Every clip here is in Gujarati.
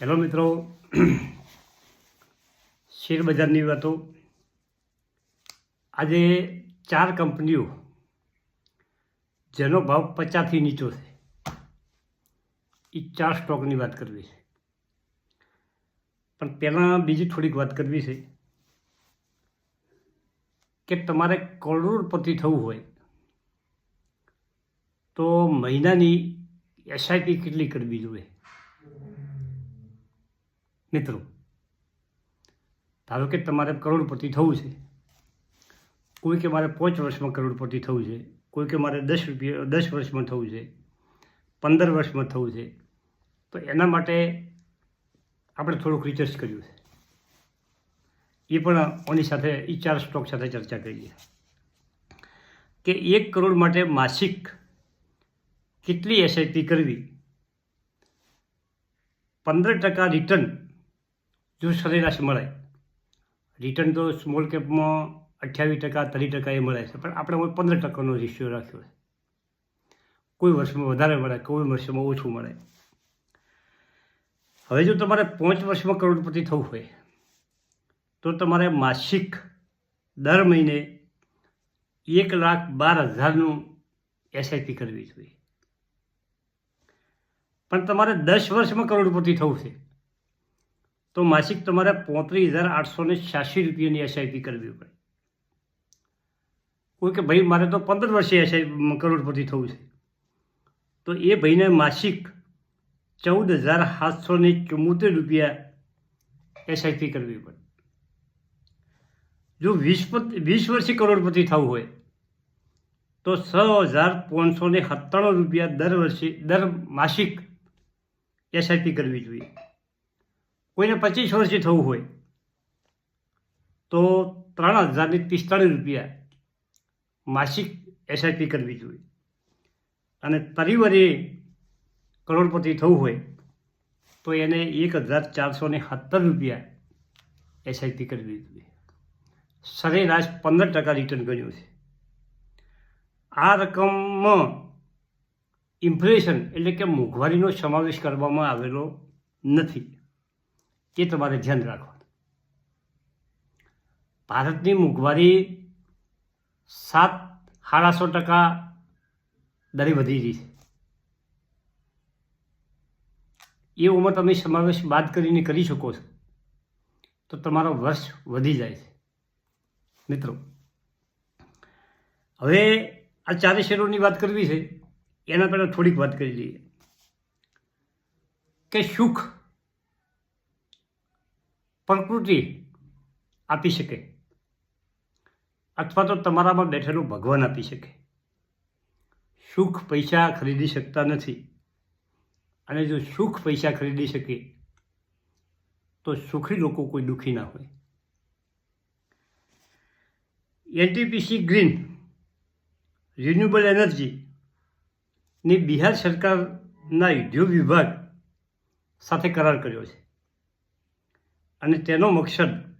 હેલો મિત્રો. શેર બજારની વાતો. આજે ચાર કંપનીઓ જેનો ભાવ પચાસથી નીચો છે. એ ચાર સ્ટોકની વાત કરવી છે. પણ પહેલાં બીજી થોડીક વાત કરવી છે કે તમારે કરોડપતિ થવું હોય તો મહિનાની એસઆઈપી કેટલી કરવી જોઈએ? મિત્રો, ધારો કે તમારે કરોડપતિ થવું છે, કોઈ કે મારે પાંચ વર્ષમાં કરોડપતિ થવું છે, કોઈ કે મારે દસ રૂપિયા, દસ વર્ષમાં થવું છે, પંદર વર્ષમાં થવું છે, તો એના માટે આપણે થોડુંક રિસર્ચ કર્યું છે. એ પણ ઓની સાથે, એ ચાર સ્ટોક સાથે ચર્ચા કરીએ. કે એક કરોડ માટે માસિક કેટલી એસઆઈપી કરવી? પંદર ટકા રિટર્ન જો સરેરાશ મળે. રિટર્ન તો સ્મોલ કેપમાં અઠ્યાવીસ ટકા ત્રીસ ટકા એ મળે છે. પણ આપણે હવે પંદર ટકાનો રેશિયો રાખ્યો છે. કોઈ વર્ષમાં વધારે મળે, કોઈ વર્ષમાં ઓછું મળે. હવે જો તમારે પાંચ વર્ષમાં કરોડપતિ થવું હોય, તો તમારે માસિક દર મહિને એક લાખ બાર હજારનું એસઆઈપી કરવી જોઈએ. પણ તમારે દસ વર્ષમાં કરોડપતિ થવું છે. તો માસિક તમારે પોત્રીસ હજાર આઠસો ને છ્યાસી રૂપિયાની એસઆઈપી કરવી પડે. કોઈ કે ભાઈ મારે તો પંદર વર્ષે એસઆઈપી કરોડપતિ થવું છે. તો એ ભાઈને માસિક ચૌદ હજાર સાતસો ને ચુમ્મોતેર રૂપિયા એસઆઈપી કરવી પડે. જો વીસ વીસ વર્ષે કરોડપતિ થવું હોય, તો છ હજાર પાંચસો ને સત્તાણું રૂપિયા દર વર્ષે, દર માસિક એસઆઈપી કરવી જોઈએ. કોઈને પચીસ વર્ષથી થવું હોય, તો ત્રણ હજારને પિસ્તાળીસ રૂપિયા માસિક એસઆઈપી કરવી જોઈએ. અને પરિવારે કરોડપતિ થવું હોય, તો એને એક હજાર ચારસો ને સત્તર રૂપિયા એસઆઈપી કરવી જોઈએ. સરેરાશ પંદર ટકા રિટર્ન ગણ્યું છે. આ રકમમાં ઇન્ફ્લેશન એટલે કે મોંઘવારીનો સમાવેશ કરવામાં આવેલો નથી. એ તમારે ધ્યાન રાખવાનું. ભારતની મોંઘવારી સાત સાડાસો ટકા દરે વધી રહી છે. એ ઉંમર તમે સમાવેશ બાદ કરીને કરી શકો છો, તો તમારો વર્ષ વધી જાય છે. મિત્રો, હવે આ ચારે શેરોની વાત કરવી છે, એના પહેલાં થોડીક વાત કરી લઈએ. કે સુખ પ્રકૃતિ આપી શકે. અથવા તો તમારામાં બેઠેલું ભગવાન આપી શકે. સુખ પૈસા ખરીદી શકતા નથી. અને જો સુખ પૈસા ખરીદી શકે, તો સુખી લોકો કોઈ દુઃખી ના હોય. એનટીપીસી ગ્રીન, રિન્યુએબલ એનર્જીની બિહાર સરકારના ઉદ્યોગ વિભાગ સાથે કરાર કર્યો છે. અને તેનો મકસદ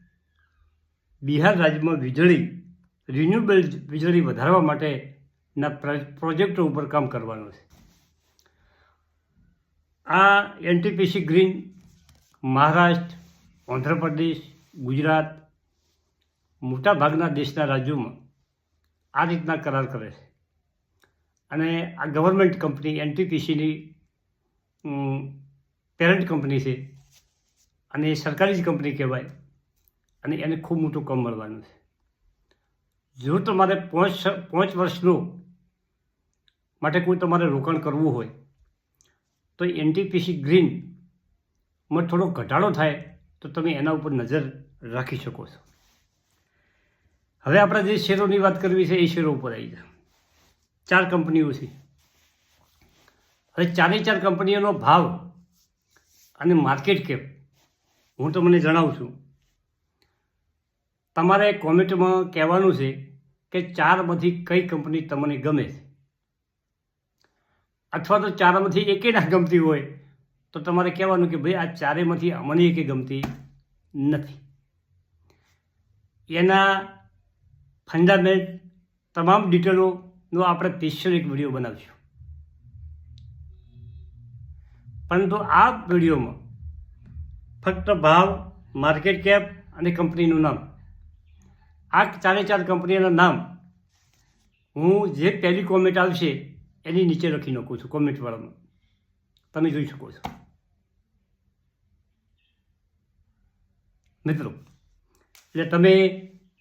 બિહાર રાજ્યમાં વીજળી રિન્યુએબલ વીજળી વધારવા માટેના પ્રોજેક્ટો ઉપર કામ કરવાનો છે. આ એનટીપીસી ગ્રીન મહારાષ્ટ્ર, આંધ્રપ્રદેશ, ગુજરાત મોટાભાગના દેશના રાજ્યોમાં આ રીતના કરાર કરે છે. અને આ ગવર્મેન્ટ કંપની એનટીપીસીની પેરેન્ટ કંપની છે. અને એ સરકારી જ કંપની કહેવાય. અને એને ખૂબ મોટું કામ મળવાનું છે. જો તમારે પાંચ પાંચ વર્ષનું માટે કોઈ તમારે રોકાણ કરવું હોય, તો એનટીપીસી ગ્રીનમાં થોડો ઘટાડો થાય, તો તમે એના ઉપર નજર રાખી શકો છો. હવે આપણે જે શેરોની વાત કરવી છે, એ શેરો ઉપર આવી જાય ચાર કંપનીઓ છે. હવે ચારે ચાર કંપનીઓનો ભાવ અને માર્કેટ કેપ હું તમને જણાવું છું. તમારે કોમેન્ટમાં કહેવાનું છે કે ચારમાંથી કઈ કંપની તમને ગમે છે? અથવા તો ચારમાંથી એકે ના ગમતી હોય, તો તમારે કહેવાનું કે ભાઈ આ ચારેમાંથી અમને એકે ગમતી નથી. એના ફંડામેન્ટ તમામ ડિટેલોનો આપણે સ્પેશિયલ એક વીડિયો બનાવીશું પરંતુ આ વિડીયોમાં ફક્ત ભાવ માર્કેટ કેપ અને કંપનીનું નામ. આ ચારે ચાર કંપનીના નામ હું જે પહેલી કોમેન્ટ આવશે એની નીચે લખી નાખું છું કોમેન્ટવાળામાં તમે જોઈ શકો છો. મિત્રો, એટલે તમે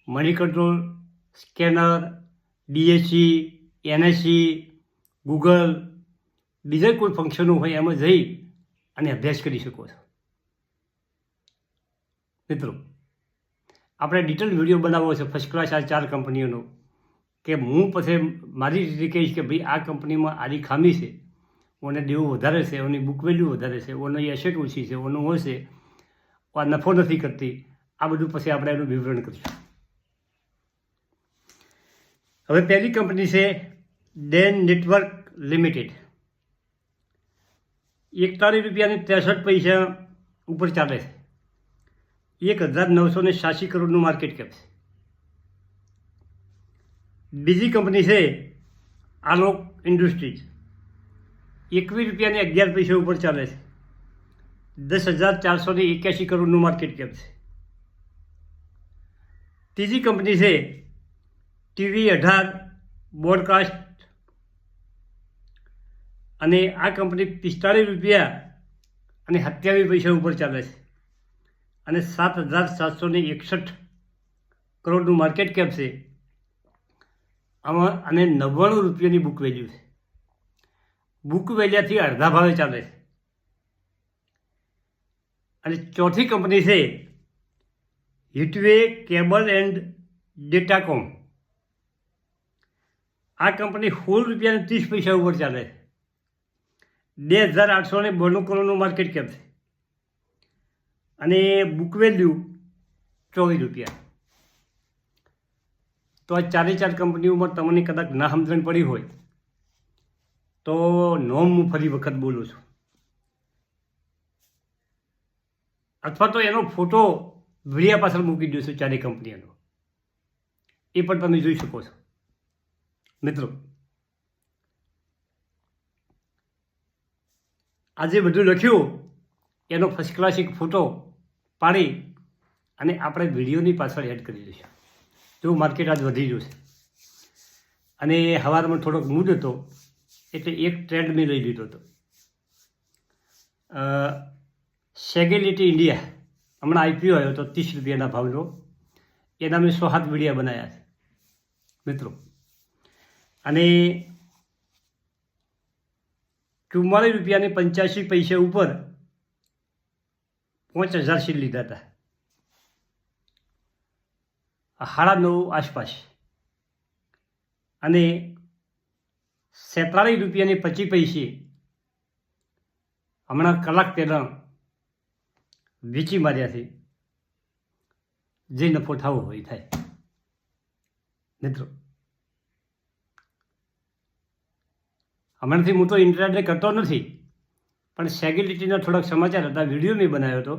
money control scanner DSC NSC Google બીજા કોઈ ફંક્શનો હોય એમાં જઈ અને અભ્યાસ કરી શકો છો. મિત્રો, આપણે ડિટેલ વીડિયો બનાવવો છે ફર્સ્ટ ક્લાસ આ ચાર કંપનીઓનો કે હું પછી મારી રીતે કહીશ કે ભાઈ આ કંપનીમાં આની ખામી છે, ઓને દેવું વધારે છે, ઓની બુક વેલ્યુ વધારે છે, ઓનો એસેટ ઓછી છે, ઓનું હશે આ નફો નથી કરતી, આ બધું પછી આપણે એનું વિવરણ કરીશું. હવે પહેલી કંપની છે ડેન નેટવર્ક લિમિટેડ. એકતાલીસ રૂપિયાની ત્રેસઠ પૈસા ઉપર ચાલે છે. એક હજાર નવસો ને છ્યાસી કરોડનું માર્કેટ કેપ છે. બીજી કંપની છે આલોક ઇન્ડસ્ટ્રીઝ એકવીસ રૂપિયાની અગિયાર પૈસા ઉપર ચાલે છે. દસ હજાર ચારસો ને એક્યાસી કરોડનું માર્કેટ કેપ છે. ત્રીજી કંપની છે ટીવી અઢાર બોડકાસ્ટ અને આ કંપની પિસ્તાળીસ રૂપિયા અને સત્યાવીસ પૈસા ઉપર ચાલે છે. અને સાત હજાર સાતસો ને એકસઠ કરોડનું માર્કેટ કેપ છે. આમાં અને નવ્વાણું રૂપિયાની બુક વેલ્યુ છે. બુક વેલ્યાથી અડધા ભાવે ચાલે છે. અને ચોથી કંપની છે હિટવે કેબલ એન્ડ ડેટાકોમ આ કંપની સોળ રૂપિયાને ત્રીસ પૈસા ઉપર ચાલે છે. બે હજાર આઠસો ને બોણું કરોડનું માર્કેટ કેપ છે. અને બુક વેલ્યુ ચોવીસ રૂપિયા. તો આ ચારે ચાર કંપનીઓમાં તમને કદાચ ના સમજણ પડી હોય, તો નોમ હું ફરી વખત બોલું છું. અથવા તો એનો ફોટો વિડીયા પાછળ મૂકી દઉં છું ચારે કંપનીઓનો. એ પણ તમે જોઈ શકો છો. મિત્રો, આજે બધું લખ્યું, એનો ફર્સ્ટ ક્લાસ એક ફોટો પાડી અને આપણે વિડીયોની પાછળ એડ કરી દઈશું જો માર્કેટ આજ વધી ગયું છે. અને સવારમાં થોડોક મૂડ હતો, એટલે એક ટ્રેન્ડ મેં લઈ લીધો હતો. સેગેલિટી ઇન્ડિયા હમણાં આઈપીઓ આવ્યો હતો, ત્રીસ રૂપિયાના ભાવનો. એના મેં સો હાથ વિડીયા બનાવ્યા છે, મિત્રો. અને ચુમ્માલીસ રૂપિયાની પંચ્યાસી પૈસા ઉપર પાંચ હજાર સીટ લીધા હતા. સાડા નવ આસપાસ. અને સેતાળીસ રૂપિયાની પચી પૈસે હમણાં કલાક પહેલાં વેચી માર્યા છે. જે નફો થવો હોય થાય. મિત્રો, હમણાંથી હું તો ઇન્ટરનેટ કરતો નથી. પણ સેક્યુરિટીના થોડાક સમાચાર હતા, વીડિયો મેં બનાવ્યો હતો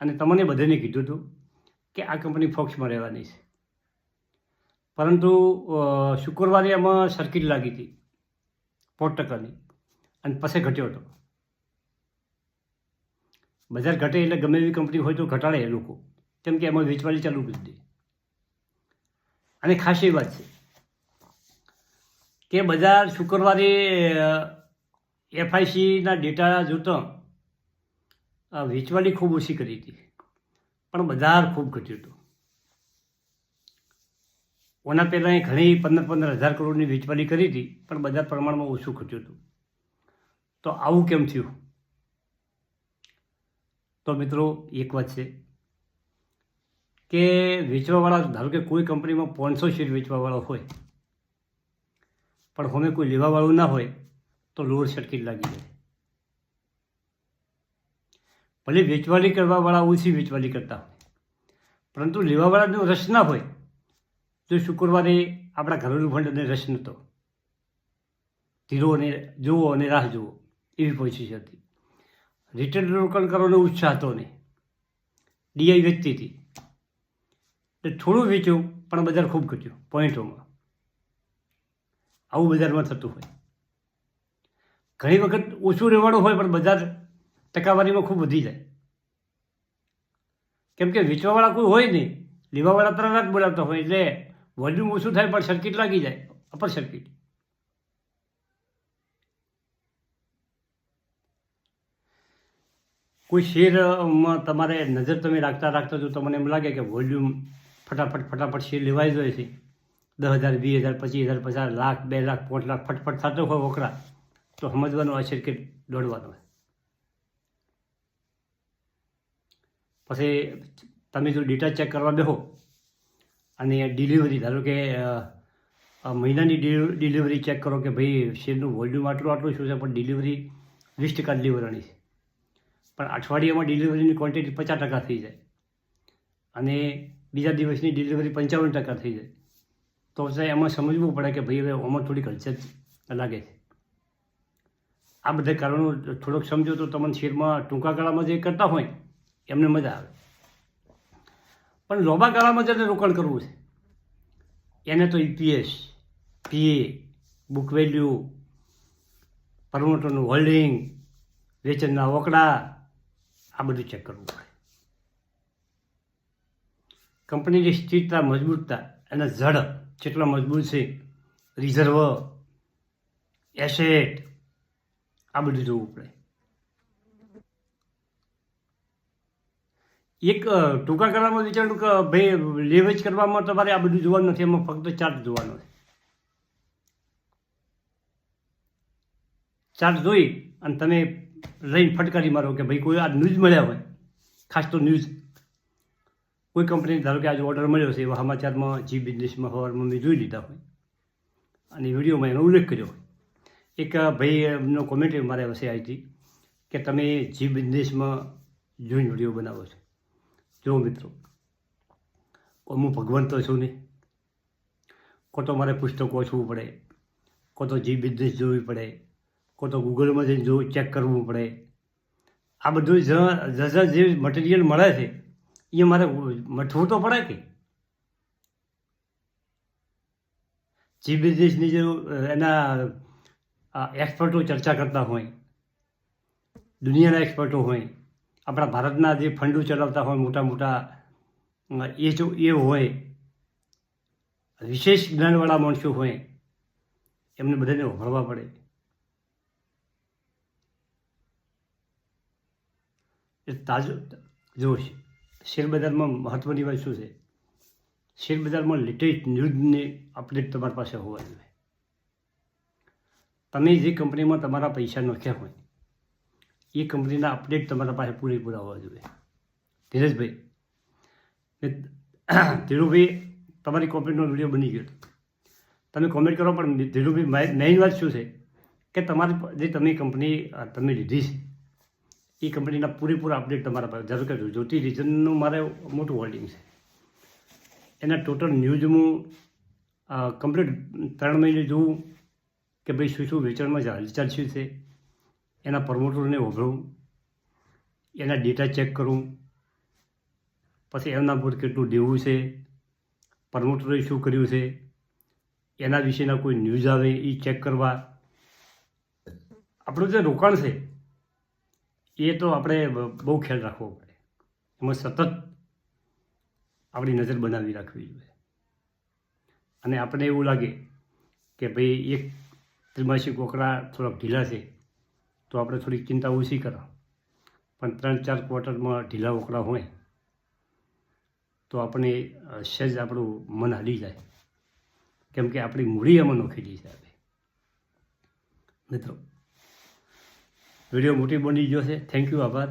અને તમને બધાને કીધું હતું કે આ કંપની ફોક્સમાં રહેવાની છે. પરંતુ શુક્રવારે આમાં સર્કિટ લાગી હતી, પોત ટકાની, અને પછી ઘટ્યો હતો. બજાર ઘટે એટલે ગમે એવી કંપની હોય તો ઘટાડે એ લોકો, કેમ કે એમાં વેચવાની ચાલુ કરી દે. અને ખાસ એ વાત છે કે બજાર શુક્રવારે એફઆઈસીના ડેટા જોતા વેચવાની ખૂબ ઓછી કરી હતી. પણ બજાર ખૂબ ઘટ્યું હતું. ઓના પહેલાં ઘણી પંદર પંદર હજાર કરોડની વેચવાની કરી હતી, પણ બજાર પ્રમાણમાં ઓછું ઘટ્યું હતું. તો આવું કેમ થયું? તો મિત્રો, એક વાત છે કે વેચવાવાળા, ધારો કે કોઈ કંપનીમાં પાંચસો શેર વેચવાવાળો હોય, પણ હવે કોઈ લેવાવાળું ના હોય તો લોડ સર્કિટ લાગી જાય. ભલે વેચવાલી કરવાવાળા ઓછી વેચવાલી કરતા હોય, પરંતુ લેવાવાળાનો રસ ના હોય તો શુક્રવારે આપણા ઘરેલું ફંડ અને રસ નહોતો ધીરો અને જુઓ અને રાહ જુઓ એવી પોઝિશન હતી. રિટેલ રોકાણ કરવાનો ઉત્સાહ હતો નહીં. ડીઆઈ વેચતી હતી. એટલે થોડું વેચ્યું પણ બજાર ખૂબ ઘટ્યું પોઈન્ટોમાં. આવું બજારમાં થતું હોય. ઘણી વખત ઓછું રહેવાનું હોય પણ બજાર ટકાવારીમાં ખૂબ વધી જાય. કેમ કે વેચવાવાળા કોઈ હોય નહીં, લેવાવાળા તરત જ બોલાવતા હોય, એટલે વોલ્યુમ ઓછું થાય પણ સર્કિટ લાગી જાય અપર સર્કિટ કોઈ શેરમાં તમારે નજર તમે રાખતા રાખતા જો તમને એમ લાગે કે વોલ્યુમ ફટાફટ ફટાફટ શેર લેવાઈ જાય છે, દસ હજાર, વીસ હજાર, પચીસ હજાર, પચાસ લાખ, બે લાખ, પાંચ લાખ, ફટફટ થતો હોય વકરા તો સમજવાનું આ સર્કિટ દોડવાનું પછી તમે જો ડેટા ચેક કરવા બેહો અને ડિલિવરી ધારો કે મહિનાની ડિલિવરી ચેક કરો કે ભાઈ શેરનું વોલ્યુમ આટલું આટલું શું છે? પણ ડિલિવરી વીસ ટકા ડિલિવરીની છે. પણ અઠવાડિયામાં ડિલિવરીની ક્વોન્ટિટી પચાસ ટકા થઈ જાય. અને બીજા દિવસની ડિલિવરી પંચાવન ટકા થઈ જાય. તો એમાં સમજવું પડે કે ભાઈ હવે આમાં થોડીક હલચલ લાગે છે. આ બધા કારણો થોડોક સમજો તો તમને શેરમાં ટૂંકા ગાળામાં જે કરતા હોય, એમને મજા આવે. પણ લોબા ગાળામાં જેને રોકાણ કરવું છે. એને તો ઈપીએસ પીએ બુક વેલ્યુ પ્રમોટરનું હોલ્ડિંગ વેચનના ઓકડા, આ બધું ચેક કરવું પડે. કંપનીની સ્થિરતા, મજબૂતતા અને ઝડપ જેટલા મજબૂત છે રિઝર્વ એસેટ આ બધું જોવું પડે. એક ટૂંકા કરવામાં વિચાર્યું કે ભાઈ લેવેજ કરવામાં તમારે આ બધું જોવાનું નથી, એમાં ફક્ત ચાર્ટ જોવાનો છે. ચાર્ટ જોઈ અને તમે લઈને ફટકારી મારો કે ભાઈ કોઈ આ ન્યૂઝ મળ્યા હોય, ખાસ તો ન્યૂઝ કોઈ કંપની ધારો કે આજે ઓર્ડર મળ્યો છે, એવા સમાચારમાં, જી બિઝનેસમાં હવારમાં મેં જોઈ લીધા હોય. અને વિડીયોમાં એનો ઉલ્લેખ કર્યો હોય. એક ભાઈ એમનો કોમેન્ટ મારે વસે આવી હતી કે તમે જી બિઝનેસમાં જોઈને વીડિયો બનાવો છો. જો મિત્રો હું ભગવાન તો છું નહીં. કો તો મારે પુસ્તકો વાંચવું પડે. કો તો જી બિઝનેસ જોવી પડે. કો તો ગૂગલમાં જઈને જોવું ચેક કરવું પડે. આ બધું જ- જ- જે મટીરિયલ મળે છે. એ મારે મઠવું તો પડે કે? જી બિઝનેસની જે એના એક્સપર્ટો ચર્ચા કરતા હોય, દુનિયાના એક્સપર્ટો હોય, આપણા ભારતના જે ફંડો ચલાવતા હોય મોટા મોટા એ જો એ હોય, વિશેષ જ્ઞાનવાળા માણસો હોય, એમને બધાને હોળવા પડે. એ તાજો, જો શેરબજારમાં મહત્ત્વની વાત શું છે શેરબજારમાં લેટેસ્ટ ન્યૂઝની અપડેટ તમારી પાસે હોવા જોઈએ. તમે જે કંપનીમાં તમારા પૈસા નાખ્યા હોય, એ કંપનીના અપડેટ તમારા પાસે પૂરેપૂરા હોવા જોઈએ. ધીરજભાઈ ધીરુભાઈ, તમારી કોમેન્ટનો વીડિયો બની ગયો. તમે કોમેન્ટ કરો, પણ ધીરુભાઈ મેઇન વાત શું છે? કે તમારી જે તમે કંપની તમે લીધી છે, એ કંપનીના પૂરેપૂરા અપડેટ તમારા પાસે. જરૂર કરજો જ્યોતિ રિઝનનું મારે મોટું હોલ્ડિંગ છે. એના ટોટલ ન્યૂઝ હું કમ્પ્લીટ ત્રણ મહિને જોઉં કે ભાઈ શું શું વેચાણમાં હલચલ છે? એના પ્રમોટરને ઓભળું એના ડેટા ચેક કરું, પછી એમના પર કેટલું દેવું છે પ્રમોટરે શું કર્યું છે, એના વિશેના કોઈ ન્યૂઝ આવે એ ચેક કરવા. આપણું જે રોકાણ છે, એ તો આપણે બહુ ખ્યાલ રાખવો પડે. એમાં સતત આપણી નજર બનાવી રાખવી જોઈએ. અને આપણે એવું લાગે કે ભાઈ એક ત્રિમાસિક કોકડા થોડાક ઢીલા છે, તો આપણે થોડીક ચિંતા ઓછી કરો. પણ ત્રણ ચાર ક્વાર્ટરમાં ઢીલા કોકડા હોય, તો આપણે સહેજ આપણું મન હાલી જાય. કેમ કે આપણી મૂડી એમાં નોખેલી છે આપણે. મિત્રો, વીડિયો મોટી બની ગયો છે. થેન્ક યુ આભાર.